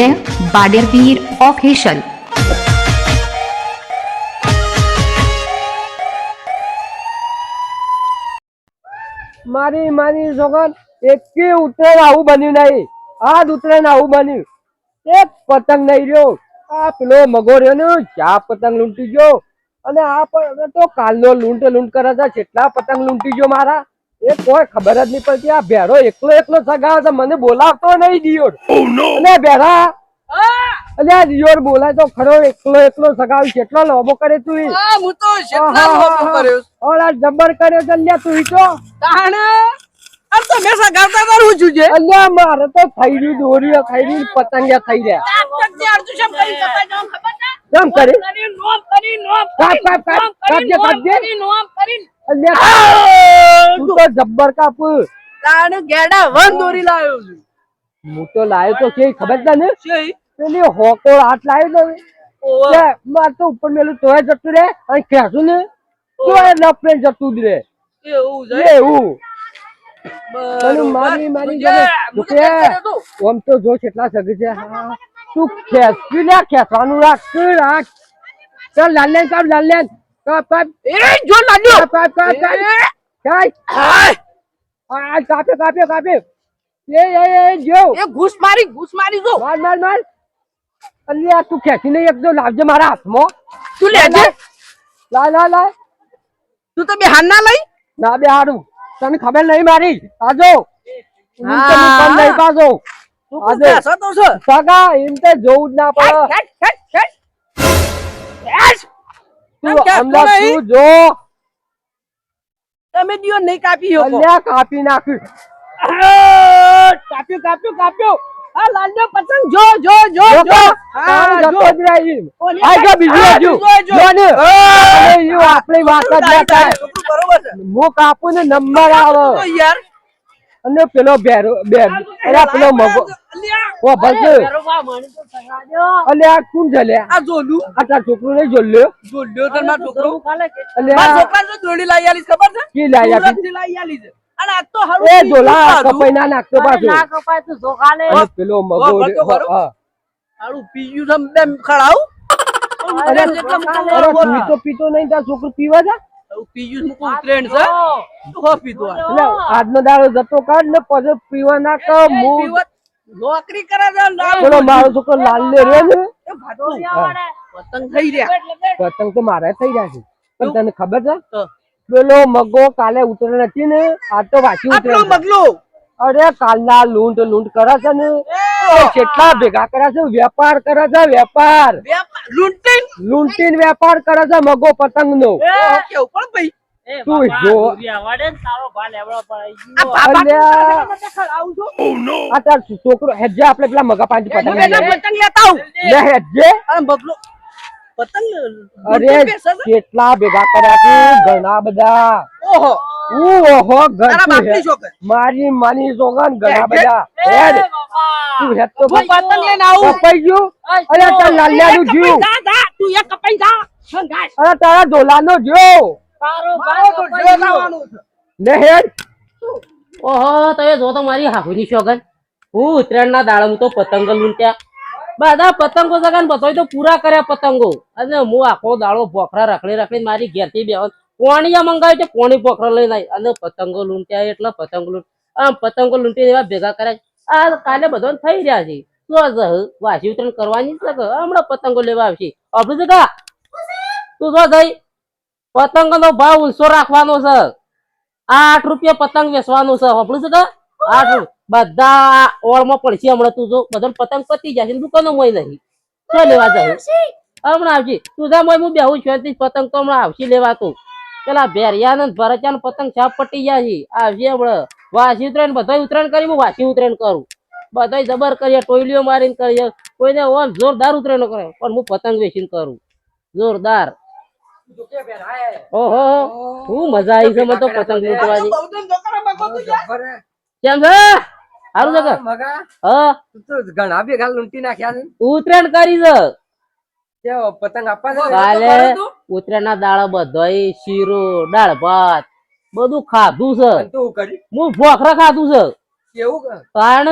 જય બાડેરવીર ઓફિશિયલ. મારી મારી જોગન, એકે ઉત્તરાયણ આવું બન્યું નહીં. આ જ ઉત્તરાયણ આવું બન્યું. એક પતંગ નહીં રહ્યો. આ પેલો મગો રહ્યો ને ચા પતંગ લૂંટી ગયો. અને આ તો કાલનો લૂંટ લૂંટ કરે છે કેટલા પતંગ લૂંટી ગયો મારા. એ કોઈ ખબર જ નહીં પડતી આ ભેડો એકલો એકલો સગાવે છે મને બોલાવતો નહીં દિયોર. અને ભેરા અલે આ દિયોર બોલાય તો ખરો એકલો એકલો સગાવી કેટલો લોબો કરે તું હું તો શેતના લોબો કર્યો ઓલા જબર કર્યો છે અલ્યા તું તો. તાણે આ તો મેં સગાવતા તારું છું જે. અલ્યા મારે તો થઈ ગયું દોરીઓ થઈ રહ્યું પતંગિયા થઈ રહ્યા. કરી કેમ કરી? કરી નોમ કરી નોમ કાપ, કાપ, કાપ, નોમ કરી, નોમ. કરી, નોમ કરી. તું તો જબ્બર કાપ. તાણ ગેડા વન દોરી લાવ્યો છું. હું તો લાયો તો છે ખબર છે ને? પેલી હોકો હાથ લાવ્યો તો. માર તો ઉપર મેલું તોય જતું રે અને ખેંચું ને. તોય લપડે જતું જ રે એવું એવું. મારી મારી હું તો. જો કેટલા સગી છે. તું ખેંચી લે ખેંચવાનું રાખ રાખ? ચાલ લાલ લાલ કાપ કાપ એ જો લાગ્યો કાપ કાપ કાપ કાપ કાપ. આ કાપ્યો કાપ્યો કાપ્યો એ એ એ જો એ ઘૂસ મારી ઘૂસ મારી જો માર માર માર અલ્યા તું ખેંચી નહીં એકદમ લાવજે મારા હાથમાં તું લેજે બે ના લઈ ના બે હારું તને ખબર નહીં મારી આજો હા. નહીં આજે. સગા એમ તે જોવું જ ના પડે હેટ, હેટ, હેટ, હેટ. તું એમ કહેતો અંદર નહીં. તું જો તમે દિયો નહીં કાપી શકો અલ્યા કાપી નાખ્યું આ, કાપ્યો કાપ્યો કાપ્યો આ લાલ્યો પતંગ જો જો જો જો જો હા જો જ રહી. આ જો બીજું આ હજુ. બીજું હજુ. જો ને. આ. આપણી વાત જ ના થાય. હું કાપું ને નંબર આવે યાર અને પેલો બેરો બે અરે પેલો મગો ઓ અલે આ કોણ છે આ જોલું. આ તાર છોકરો નહીં જોલ્યો જોલ્યો તો મારો છોકરો. અલે મારા આ તો દોરડી લાવી આલીશ ખબર છે? કી લાવી આપી? સુરતથી લાવી આલી છે અને આ તો હારું એ પીયું કપાઈ ના નાખતો પાછો. અને પેલો મગો. હા. હારું પીયું બેમ ખડાવું અરે જેટલા મૂકો અરે બોલો. તું તો પીતો નહીં તાર છોકરો પીવા છે હારું પીયું ઉતરેણ છે. તું હો પીતો એટલે આજનો દાડો જતો કાઢ ને પછી પીવા ના કર એ નોકરી કરે છે લાલ મારો છોકરો લાલ લે રે ને. પતંગ થઈ રહ્યા. પતંગ તો મારા થઈ જાય છે. પણ તને ખબર છે? પેલો મગો કાલે ઉતરે નથી ને આ તો વાંચી ઉતરે મગલો. અરે કાલના લૂંટ લૂંટ કરે છે ને. કેટલા ભેગા કરે છે? વેપાર કરે છે વેપાર. વેપાર લૂંટીન? લૂંટીન વેપાર કરે છે મગો પતંગ નો કેવું પણ ભાઈ? તાર છોકરો હેજે આપણે પેલા મગા પાંચ પતંગ લેતા હેજે. પતંગ અરે? કેટલા ભેગા કર્યા છે ઘણા બધા. ઓહો. ઘર મારી માની સોગન ઘણા બધા. હેડ. તું હેડ તો પતંગ લઈને આવું. કપાઈ ગયું? અરે તાર લાલિયાનું જીવ. કપાઈ જા, જા, તું એ કપાઈ જા. અરે તારા જીવ. મારો તો જો લાવવાનું હેડ. ઓહો તમે જો તો મારી હાહુની શોગન હું ઉત્તરાયણ ના દાડા તો પતંગ લૂંટ્યા. બધા પતંગો સગન બધાય તો પૂરા કર્યા પતંગો. અને હું આખો દાળો ભોખરા રખડી રખડી મારી ઘેરથી બે કોણીયા મંગાવી છે કોણી ભોખરા લઈને આવી અને પતંગો લૂંટ્યા એટલે પતંગો લૂંટ આમ પતંગો લૂંટી એવા ભેગા કર્યા. આ કાલે બધો થઈ રહ્યા છે. શું વાસી ઉતરણ કરવાની છે. કે હમણાં પતંગો લેવા આવશે. આપણે જગા? તું જો થઈ પતંગ નો ભાવ ઊંચો રાખવાનો છે. આઠ રૂપિયા પતંગ વેચવાનો છે. આપણું છે કે આઠ રૂ- બધા ઓળમાં પડશે. હમણાં તું જો બધા પતંગ પતી જશે દુકાનો મોય નહીં. શું લેવા જાય હમણાં આવશે તું મોય હું બેહું છું. પતંગ તો હમણાં આવશે લેવા તું પેલા ભેરિયા ને ભરચા ને પતંગ છાપ પટી છે. આવશે હમણાં. વાસી ઉતરાયણ બધા ઉતરાયણ કરી હું વાસી ઉતરાયણ કરું. બધા જબર કરીએ ટોયલીઓ મારીને કરીએ. કોઈને ઓમ જોરદાર ઉતરાયણ કરે. પણ હું પતંગ વેચીને કરું. જોરદાર. ઓહો. શું મજા આવી છે મને તો પતંગ લૂંટવાની. તો તું જા. કેમ છે? સારું છે મગા. હા. તું તો ઘણા ભેગા લૂંટી નાખ્યા છે ઉત્તરાયણ કરી છે. કે પતંગ આપવા છે કાલે ઉત્તરાયણ ના દાડા બધાય શીરો દાળ ભાત બધું ખાધું છે. તું કરી? હું ભોખરા ખાધું છે. કેવું કારણ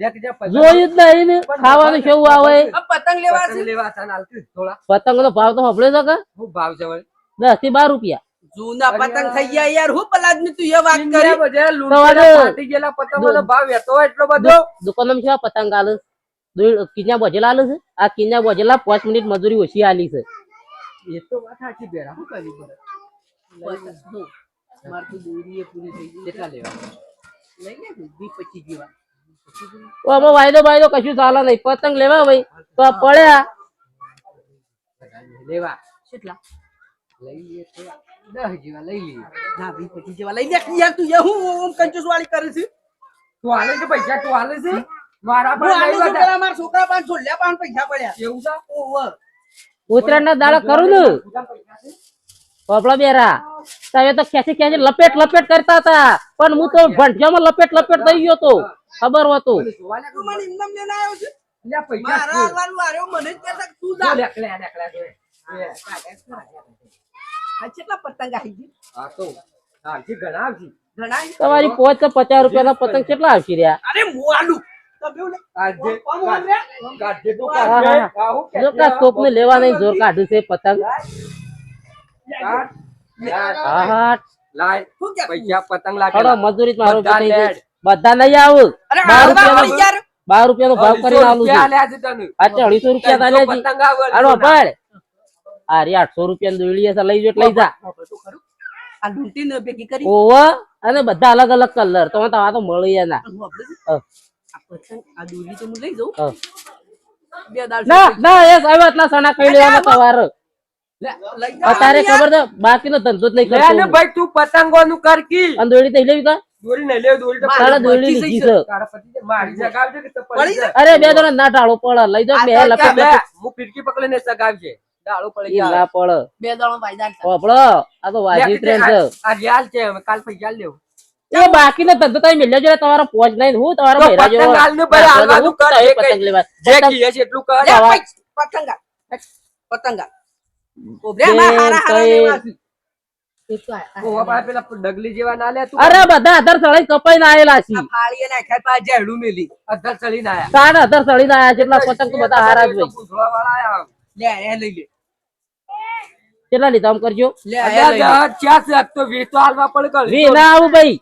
દેખ જે પતંગ- જોયું જ નહીં ને. ખાવાનું કેવું આવે? પતંગ લેવા પતંગ છે લેવા છે ને હાલતું જ થોડા. પતંગ નો ભાવ તો છે કે? ભાવ છે દસથી બાર રૂપિયા. જૂના પતંગ થઈ ગયા યાર હું પલાદની તું એ વાત કરી? ફાટી ગયેલા પતંગોનો ભાવ વેતો એટલો બધો? દુકાનમાં કેવા પતંગ આલે કિન્યા બોજેલા આલે છે? આ કિન્યા બોજેલા પાંચ મિનિટ મજૂરી ઓછી આલી છે. એ તો વાત સાચી બેરા હું કરી પડે મારે તો દોરી એ પૂરી થઈ ગઈ. કેટલા લેવા? લઈ લે વીસ પચીસ જેવા તો આમાં વાયદો વાયદો કશું ચાલે નહીં. પતંગ લેવા ભાઈ તો આ પડ્યા. લેવા. કેટલા? લઈ લઈએ તો દસ જેવા લઈ લઈએ ના વીસ પચીસ જેવા લઈ લે. યાર તું એ હું ઓમ કંજૂસ વાળી કરે છે? તું હાલે છે પૈસા? તું હાલે છે? મારા હું લઈ. પેલા મારા છોકરા પાસે છોલ્યા પાંચ પૈસા પડ્યા. એવું છે? ઓવર ઉત્તરાયણ ના દાડા કરું ને પોપડા બેરા. તમે તો ખેંચી ખેંચી લપેટ લપેટ કરતા હતા. પણ હું તો ભંટિયામાં લપેટ લપેટ થઈ ગયો તો. ખબર હતો. બોલે, જોવા લે તું મને ઇન્દમ લઈને આવ્યો છે? લે પૈસા મારા મને કે તું જો. આ કેટલા પતંગ આવી ગઈ. હા તો હાલથી ઘણા આવશે. ઘણા તમારી પોચ તો પચાસ રૂપિયાના પતંગ કેટલા આવશે રહ્યા? અરે હું આલુ તમે લે કાઢજે, કોમ કોમ રે કાઢજે તું હા, કાઢજે. હા. હા, હું જો કેટલા કા કોક ને લેવા નહીં જોર કાઢ્યું છે પતંગ. હા હા. મજૂરી બધા નહીં આવું. બાર રૂપિયા રૂપિયાનો પડી યાર ભાવ કરીને આલું છું. અઢીસો રૂપિયા આ રે આઠસો રૂપિયા દોડી હશે લઈ જો એટલે લઈ જા. આ લૂંટી ભેગી કરી. ઓવા અને બધા અલગ અલગ કલર તો આ તો મળી ના. હું આપણે હા. આ દોરી તો હું લઈ જાઉં. બે દાળ ના ના એ ના સણા ખાઈ લેવાના અત્યારે ખબર છે બાકીનો ધંધો જ નહીં કરતો ભાઈ તું પતંગોનું કર કી. અને દોડી તો લેવી દોરી લે, દોરી તો તારા પડી લીધી છે. છે તારા પતિ મારી જગાવજે કે પડી પડી અરે બે જણા ના ટાળો પડે. લઈ જાવ બે લપેટ હું ફિરકી પકડીને સગાવજે. દાળો પડી ના પડે. બે દાળ વાયદા પોપડો આ તો વાજી ટ્રેન છે. આ- આ છે હવે કાલ પૈસા લેવું. એ બાકીનો ધંધો તમે મિલ્યો જો તમારો પોચ નહીં હું તમારો તો બૈરા જેવો પતંગ હાલનું ભાઈ હાલવાનું કર, તમે પતંગ લેવા. જે કીએ છે એટલું કર. લે આવા- પૈસ- પતંગા પતંગા ઓબરે મારા હારા હારા લેવા છે. એ તો આ- આ- ઓવા પાસે પેલા ડગલી જેવા ના લે અરે બધા અધર સળી કપાઈને આયેલા છે. આ ફાળીએ નાખ્યા પા જેડું મેલી. અધર ચડીને આયા. તાણ અધર સળીને આયા છે એટલા પતંગ તો બધા હારા જ હોય. આયા. લે એ લઈ લે. કેટલા લીધા? આમ કરજો. લે એ લઈ લે. ચાર છે, તો વીસ તો હાલવા પડે કર. વી ના આવું ભાઈ.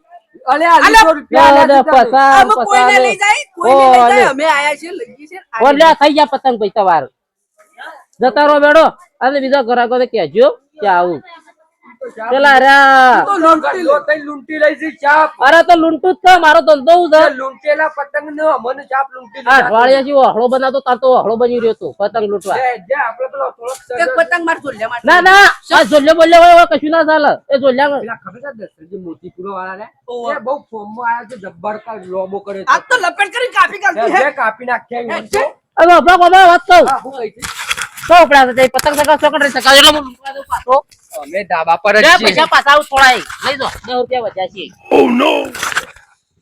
અલ્યા, અઢીસો રૂપિયા લે, આલ્યા લે, છે તને. પસાર, પસાર. લઈ જાય કોઈને લઈ જાય અમે આયા છીએ લઈ જઈએ છીએ. થઈ ગયા પતંગ ભાઈ તમાર. જતા રહો બેડો. અને બીજા ઘરાકો કેજો કહેજો કે આવું. પેલા લૂંટી લો, તઈ લૂંટી લઈ જઈ ચાપ. અરે તો લૂંટું જ છે મારો ધંધો હું છે. લૂંટેલા પતંગ નો અમને ચાપ લૂંટી આ અઠવાડિયા જેવો હળો બનાવતો તાર તો હળો બની રહ્યો તો પતંગ લૂંટવા. આપણે પેલો એક પતંગ માર ચોલ્યા માટે ના ના આ જોલ્યો બોલ્યો હોય કશું ના ચાલે. એ જોલ્યા પેલા ખબર છે દસરજી મોતીપુરો વાળા ને એ બહુ ફોર્મમાં આવ્યા છે, જબ્બર કા લોબો કરે છે. તો લપેટ કરી કાપી કાઢી. હે કાપી નાખ્યા હે, એમ તો. હવે આપણા કોને વાત કહું હા, હું કહી છું. તો આપણા તો પતંગ સગા ચોકડી સગા એટલે હું લૂંટવા પાછો? અમે ધાબા પર જ છીએ. પૈસા પાછા આવું થોડાય લઈ દો દસ રૂપિયા વધ્યા છે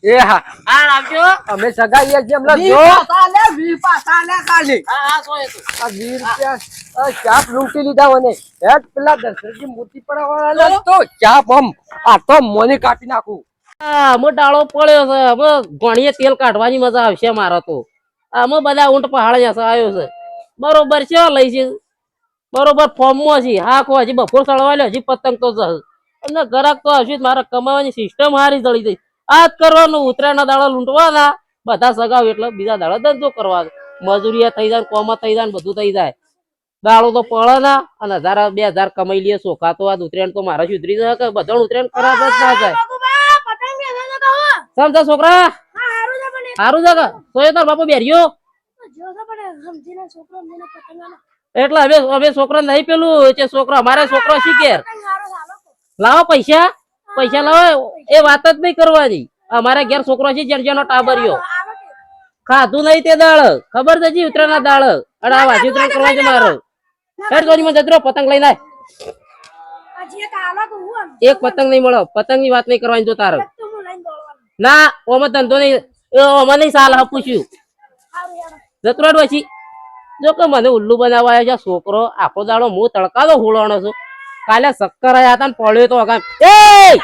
એ હા. હા આવજો અમે સગાઈએ છીએ હમણાં વી જો. પાસા લે વી પાસા લે ખાલી. હા હા સો તો આ વીસ રૂપિયા આ ચાપ લૂંટી લીધા મને હેડ પેલા દશરથજી મોતીપુરા વાળાને તો ચાપ આમ આ તો મોને કાપી નાખું. આમાં ડાળો પડ્યો છે. આમાં ઘણીએ તેલ કાઢવાની મજા આવશે મારા તો. આમાં બધા ઊંટ પહાડ જશે આવ્યો છે. બરોબર છે લઈ છે બરોબર ફોર્મમાં છે હા કો હજી બપોર સળવા લે હજી પતંગ તો જશે. અને ગરાક તો જ મારે કમાવાની સિસ્ટમ હારી જળી જઈ આ જ કરવાનું ઉતરાયણના દાડા લૂંટવાના. બધા સગાવ એટલે બીજા દાડા ધંધો કરવાનો. મજૂરીયા થઈ જાય કોમા થઈ જાય બધું થઈ જાય. દાડો તો પડે ના અને હજાર બે હજાર કમાઈ લઈએ સોખા તો આ ઉતરાયણ તો મારા સુધરી જાય કે બધા ઉતરાયણ ખરાબ જ ના જાય સમજા છોકરા? સારું છે તો એ તાર બાપુ બેરિયો એટલે હવે હવે છોકરો નહીં પેલું કે છોકરો અમારે છોકરો શીખે લાવો પૈસા પૈસા લાવો એ વાત જ નહીં કરવાની. અમારે ઘેર છોકરો છે જેનો જેનો ટાબરિયો. ખાધું નહીં તે દાળ. ખબર છે જી ઉતરાના દાળ? અને આ વાજી ઉતરા કરવા છે મારો. હેડ જોની માં જતરો પતંગ લઈને આય. એક પતંગ નહીં મળો. પતંગની વાત નહીં કરવાની જો તારો. ના ઓમાં ધંધો નહીં ઓમાં નહીં સાલ હા પૂછ્યું જતરો પછી. જો કે મને ઉલ્લુ બનાવવા છે, છોકરો, આખો દાડો હું તડકાનો હુળવાનો છું. કાલે ચક્કર આવ્યા હતા પડ્યો તો એ!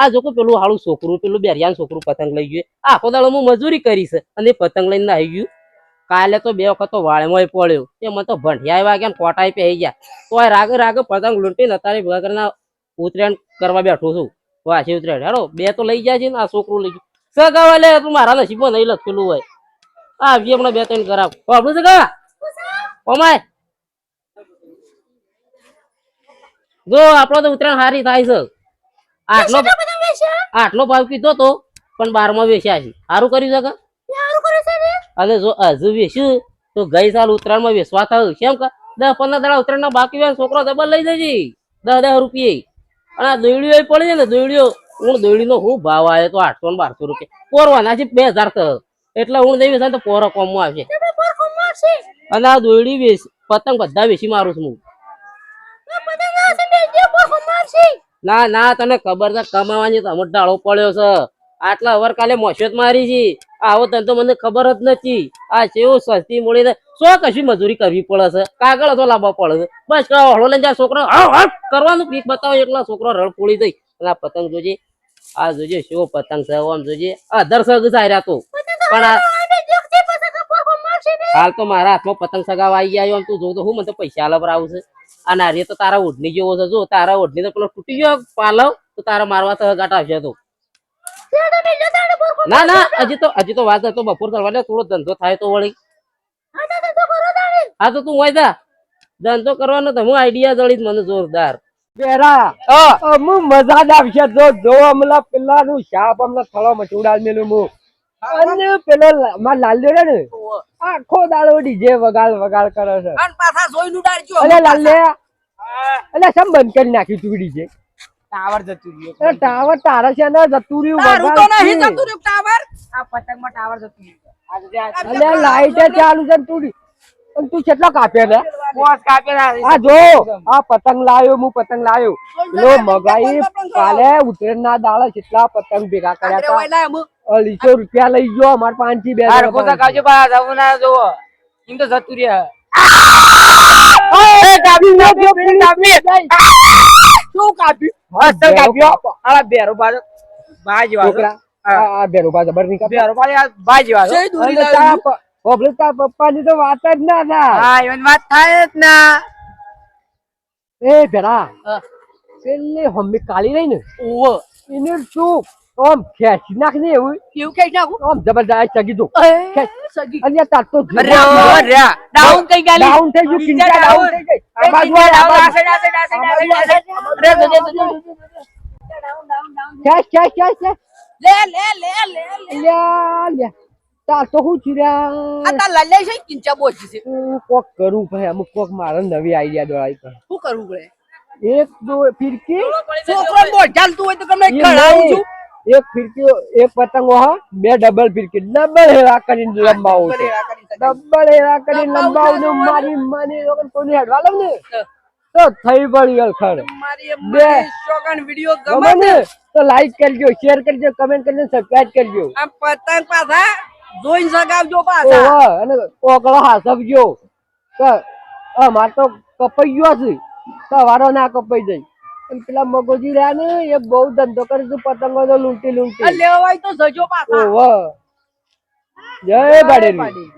આ જો કોઈ પેલું હાળું છોકરું, પેલું બેરિયાન છોકરું પતંગ લઈ ગયું. આખો દાડો હું મજૂરી કરીશ અને પતંગ લઈને આવી ગયું. કાલે તો બે વખત તો વાળમાં પડ્યો. એ મને તો ભંઠિયા ને કોટાઈ પહેરી ગયા. તો રાગે રાગે પતંગ લૂંટીને અત્યારે ભગરના ઉત્તરાયણ કરવા બેઠો છું. વાસી ઉતરાયણ હેડો, બે તો લઈ જાય છે ને આ છોકરું લઈ ગયું. સગાવા લે તું મારા નસીબમાં નહીં લખેલું હોય. આવી હમણાં બે ત્રણ કરાવ. બાબુ સગા ઓમાય. જો આપણો તો ઉત્તરાયણ હારી થાય છે. આટલો આટલો ભાવ કીધો તો પણ બારમાં વેચ્યા છે. સારું કર્યું છે કા? અને જો હજુ વેચ્યું તો ગઈ સાલ ઉત્તરાયણમાં વેચવા થયું. કેમ કે દસ પંદર દાડા ઉત્તરાયણના બાકી હોય ને છોકરો ડબલ લઈ જજે. દસ દસ રૂપિયે. અને આ દોયડીઓ પડી જાય ને દોયડીઓ. હું દોયડીનો શું ભાવ આવે તો આઠસો ને બારસો રૂપિયા. પોરવાના છે બે હજાર થયો એટલે હું નહીં વેચાય તો પોરો કોમમાં આવશે. અને આ દોયડી વેચ પતંગ બધા વેચી મારું છું હું. ના ના તને ખબર છે કમાવાની તમે ડાળો પડ્યો છે. આટલા વર કાલે મોશત મારી છે. આવો ધંધો મને ખબર જ નથી. આ કેવું સસ્તી મળી ને સો કશી મજૂરી કરવી પડે છે? કાગળ તો લાવવા પડે છે. બસ હળો લઈને જાય છોકરો. કરવાનું પીક બતાવો એકલા છોકરો રળ પોળી દઈ. અને આ પતંગ જોજે. આ જોજે શું પતંગ છે આમ જોજે. અધર સગ રહ્યા તો. પણ હાલ તો મારા હાથમાં પતંગ સગાવા આવી ગયા આમ તું જો તો હું મને તો પૈસા આલા આવું છે. આ નારી તો તારા ઓઢણી જેવો છે. જો તારા ઓઢની તો પેલો તૂટી ગયો પાલવ તો તારા મારવા તો ગાટ આવશે તો. ના ના હજી તો હજી તો વાત તો બપોર કરવા દે થોડો ધંધો થાય તો વળી. હા તો તું હોય તા ધંધો કરવાનો તો હું આઈડિયા જળી મને જોરદાર. બેરા અમુ મજા જ આવશે. જો જો પેલા પેલાનું શાપ હમણાં થળો મચુડાલ મેલું હું. અને પેલો લા- માર લાલ્યો રે ને આખો દાડો ડીજે વગાડ વગાડ કરે છે. અને પાછા જોઈને ઉડાડજો. અલે લાલે અલે સમ બંધ કરી નાખ્યું તું ડીજે? ટાવર જતું રહ્યું. ટાવર તારા છે ને જતું રહ્યું તારું તો નહીં છે. જતું રહ્યું ટાવર. આ પતંગમાં ટાવર જતું રહ્યું અલે લાઈટ ચાલુ છે તું અને તું કેટલો કાપ્યો ને? આ જો આ પતંગ લાવ્યો હું પતંગ લાવ્યો લો મગાઈ કાલે ઉતરે ના દાડા કેટલા પતંગ ભેગા કર્યા હતા. અઢીસો રૂપિયા લઈ ગયો અમાર પાંચથી બે રખો તો પાંચ. જવું ના જોવો એમ તો જતું રહ્યા. શું પ- તારા પપ્પાની તો વાત જ ના ના વાત થાય જ ના. એ ભેડા. પેલી હમ્મી કાળી રહી ને ઓવો એને તું આમ ખેંચી નાખ ને એવું કેવું કઈ નાખું ઓમ જબરદસ્ત ચગી દો સગી અને તાર તો ડાઉન કઈ ગાલી ડાઉન થઈ ગયું કિંજા ડાઉન થઈ ગઈ આ બાજુ આ બાજુ. ખેંચ ખેંચ ખેંચ ખેંચ. લે લે લે લે લે લ્યા, લ્યા. તાર તો હું ચીર્યા આ તાર લલ્લે છે કિંચા બોજી છે હું કોક કરું ભાઈ અમુક કોક મારે નવી આઈડિયા દોડાઈ કર શું કરવું પડે એક દો ફિરકી છોકરો બોલ ચાલતું હોય તો તમે ખડાવું છું એક ફિરકી એક પતંગો હા બે ડબલ ફિરકી. ડબલ હેરા કરીને લંબાવું ડબલ હેરા કરીને લંબાવું મારી માની લોકો કોની હેડવા લઉં ને. તો થઈ પડી મારી બે. મારી વિડિયો ગમે ને. તો લાઈક કરજો શેર કરજો કમેન્ટ કરજો સબસ્ક્રાઇબ કરજો. આ પતંગ પાછા જોઈ સગાવજો પાછા. હા અને ઓકળો હાસવજો. આ માર તો કપાઈ ગયો છે. સવારો ના કપાઈ જાય. પેલા મગોજી રહ્યા ને એ બહુ ધંધો કરે છે પતંગો તો લૂંટી લૂંટી લેવાય તો જજો પાછા. જય પાડી.